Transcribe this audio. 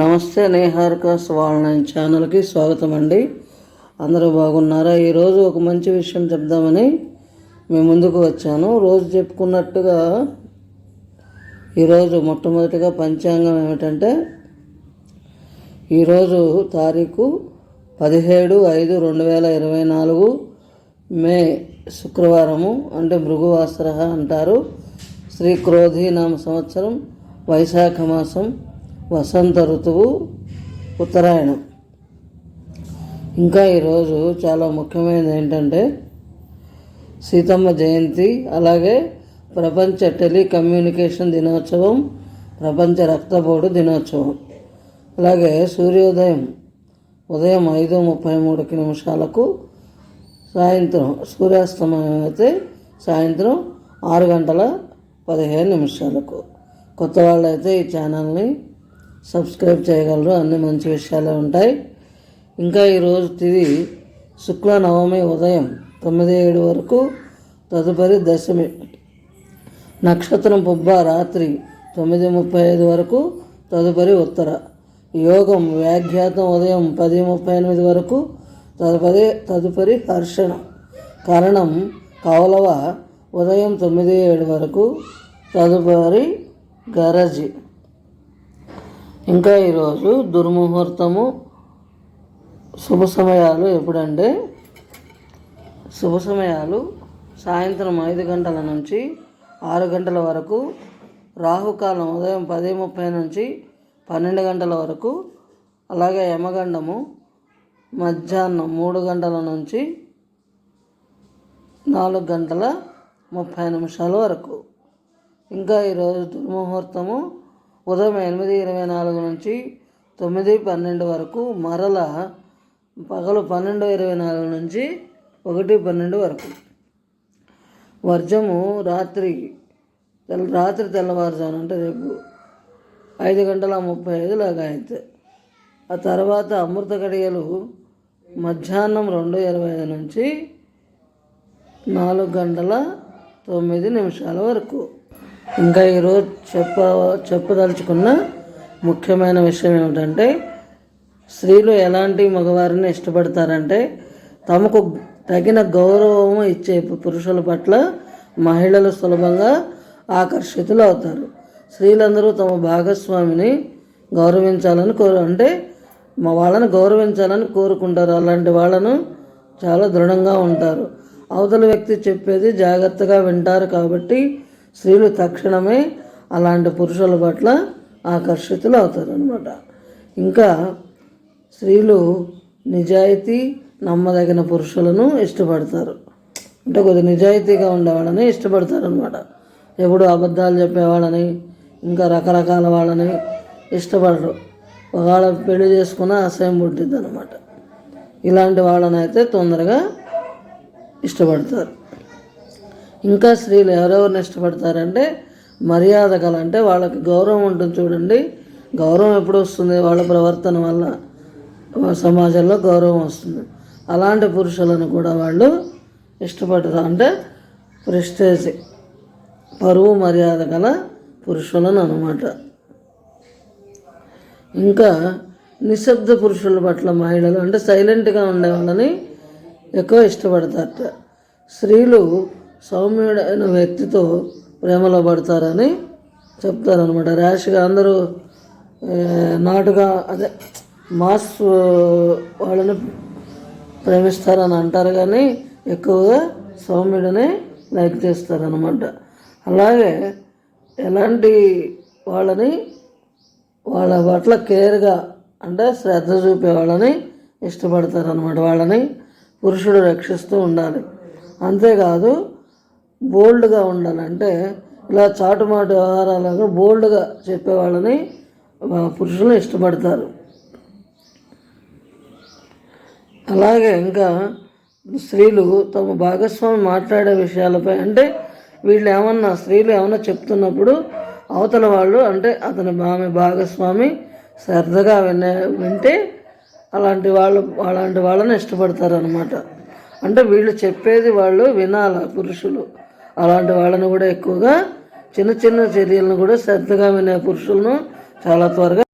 నమస్తే నేహార్కాస్ వాళ్ళ ఛానల్కి స్వాగతం అండి అందరూ బాగున్నారా? ఈరోజు ఒక మంచి విషయం చెప్దామని మేము ముందుకు వచ్చాను. రోజు చెప్పుకున్నట్టుగా ఈరోజు మొట్టమొదటిగా పంచాంగం ఏమిటంటే ఈరోజు తారీఖు పదిహేడు ఐదు రెండు వేల ఇరవై నాలుగు మే శుక్రవారము అంటే భృగువాసర అంటారు. శ్రీ క్రోధీనామ సంవత్సరం వైశాఖ మాసం వసంత ఋతువు ఉత్తరాయణం. ఇంకా ఈరోజు చాలా ముఖ్యమైనది ఏంటంటే సీతమ్మ జయంతి అలాగే ప్రపంచ టెలికమ్యూనికేషన్ దినోత్సవం ప్రపంచ రక్తపోటు దినోత్సవం. అలాగే సూర్యోదయం ఉదయం ఐదు ముప్పై మూడుకి నిమిషాలకు సాయంత్రం సూర్యాస్తమయం అయితే సాయంత్రం ఆరు గంటల పదిహేను నిమిషాలకు. కొత్త వాళ్ళు అయితే ఈ ఛానల్ని సబ్స్క్రైబ్ చేయగలరు. అన్ని మంచి విషయాలే ఉంటాయి. ఇంకా ఈరోజు తిది శుక్ల నవమి ఉదయం తొమ్మిది ఏడు వరకు తదుపరి దశమి. నక్షత్రం పుబ్బ రాత్రి తొమ్మిది ముప్పై ఐదు వరకు తదుపరి ఉత్తర. యోగం వ్యాఖ్యాతం ఉదయం పది ముప్పై ఎనిమిది వరకు తదుపరి తదుపరి హర్షణ. కారణం కౌలవ ఉదయం తొమ్మిది ఏడు వరకు తదుపరి గరజి. ఇంకా ఈరోజు దుర్ముహూర్తము శుభ సమయాలు ఎప్పుడంటే శుభ సమయాలు సాయంత్రం ఐదు గంటల నుంచి ఆరు గంటల వరకు రాహుకాలం ఉదయం పది ముప్పై నుంచి పన్నెండు గంటల వరకు అలాగే యమగండము మధ్యాహ్నం మూడు గంటల నుంచి నాలుగు గంటల ముప్పై నిమిషాల వరకు. ఇంకా ఈరోజు దుర్ముహూర్తము ఉదయం ఎనిమిది ఇరవై నాలుగు నుంచి తొమ్మిది పన్నెండు వరకు మరల పగలు పన్నెండు ఇరవై నాలుగు నుంచి ఒకటి పన్నెండు వరకు. వర్జము రాత్రి తెల్ల రాత్రి తెల్లవారుజాను అంటే రేపు ఐదు గంటల ముప్పై ఐదు లాగా అయితే. ఆ తర్వాత అమృత గడియలు మధ్యాహ్నం రెండు ఇరవై ఐదు నుంచి నాలుగు గంటల తొమ్మిది నిమిషాల వరకు. ఇంకా ఈరోజు చెప్ప చెప్పదలుచుకున్న ముఖ్యమైన విషయం ఏమిటంటే స్త్రీలు ఎలాంటి మగవారిని ఇష్టపడతారంటే తమకు తగిన గౌరవం ఇచ్చే పురుషుల పట్ల మహిళలు సులభంగా ఆకర్షితులు అవుతారు. స్త్రీలందరూ తమ భాగస్వామిని గౌరవించాలని కోరు అంటే మా వాళ్ళని గౌరవించాలని కోరుకుంటారు. అలాంటి వాళ్ళను చాలా దృఢంగా ఉంటారు. అవతల వ్యక్తి చెప్పేది జాగ్రత్తగా వింటారు కాబట్టి స్త్రీలు తక్షణమే అలాంటి పురుషుల పట్ల ఆకర్షితులు అవుతారు అనమాట ఇంకా స్త్రీలు నిజాయితీ నమ్మదగిన పురుషులను ఇష్టపడతారు. అంటే కొద్దిగా నిజాయితీగా ఉండేవాళ్ళని ఇష్టపడతారనమాట ఎప్పుడు అబద్ధాలు చెప్పేవాళ్ళని ఇంకా రకరకాల వాళ్ళని ఇష్టపడరు. ఒకవేళ పెళ్ళి చేసుకున్న అసహ్యం పుట్టిద్ది అనమాట ఇలాంటి వాళ్ళని అయితే తొందరగా ఇష్టపడతారు. ఇంకా స్త్రీలు ఎవరెవరిని ఇష్టపడతారంటే మర్యాద గల అంటే వాళ్ళకి గౌరవం ఉంటుంది చూడండి. గౌరవం ఎప్పుడు వస్తుంది? వాళ్ళ ప్రవర్తన వల్ల. సమాజంలో గౌరవం వస్తుంది. అలాంటి పురుషులను కూడా వాళ్ళు ఇష్టపడతారు అంటే ప్రెస్టేజ్ పరువు మర్యాద గల పురుషులను అనమాట ఇంకా నిశ్శబ్ద పురుషుల పట్ల మహిళలు అంటే సైలెంట్గా ఉండే వాళ్ళని ఎక్కువ ఇష్టపడతారట. స్త్రీలు సౌమ్యుడైన వ్యక్తితో ప్రేమలో పడతారని చెప్తారనమాట ర్యాష్గా అందరూ నాటుగా అదే మాస్ వాళ్ళని ప్రేమిస్తారని అంటారు కానీ ఎక్కువగా సౌమ్యుడిని లైక్ చేస్తారనమాట అలాగే ఎలాంటి వాళ్ళని వాళ్ళ పట్ల కేర్గా అంటే శ్రద్ధ చూపే వాళ్ళని ఇష్టపడతారనమాట వాళ్ళని పురుషుడు రక్షిస్తూ ఉండాలి. అంతేకాదు బోల్డ్గా ఉండాలంటే ఇలా చాటుమాటు వ్యవహారాలను బోల్డ్గా చెప్పే వాళ్ళని పురుషులు ఇష్టపడతారు. అలాగే ఇంకా స్త్రీలు తమ భాగస్వామి మాట్లాడే విషయాలపై అంటే వీళ్ళు ఏమన్నా స్త్రీలు ఏమన్నా చెప్తున్నప్పుడు అవతల వాళ్ళు అంటే అతని ఆమె భాగస్వామి శ్రద్ధగా వినే వింటే అలాంటి వాళ్ళు అలాంటి వాళ్ళని ఇష్టపడతారు అనమాట అంటే వీళ్ళు చెప్పేది వాళ్ళు వినాల పురుషులు. అలాంటి వాళ్ళని కూడా ఎక్కువగా చిన్న చిన్న చర్యలను కూడా శ్రద్ధగా వినే పురుషులను చాలా త్వరగా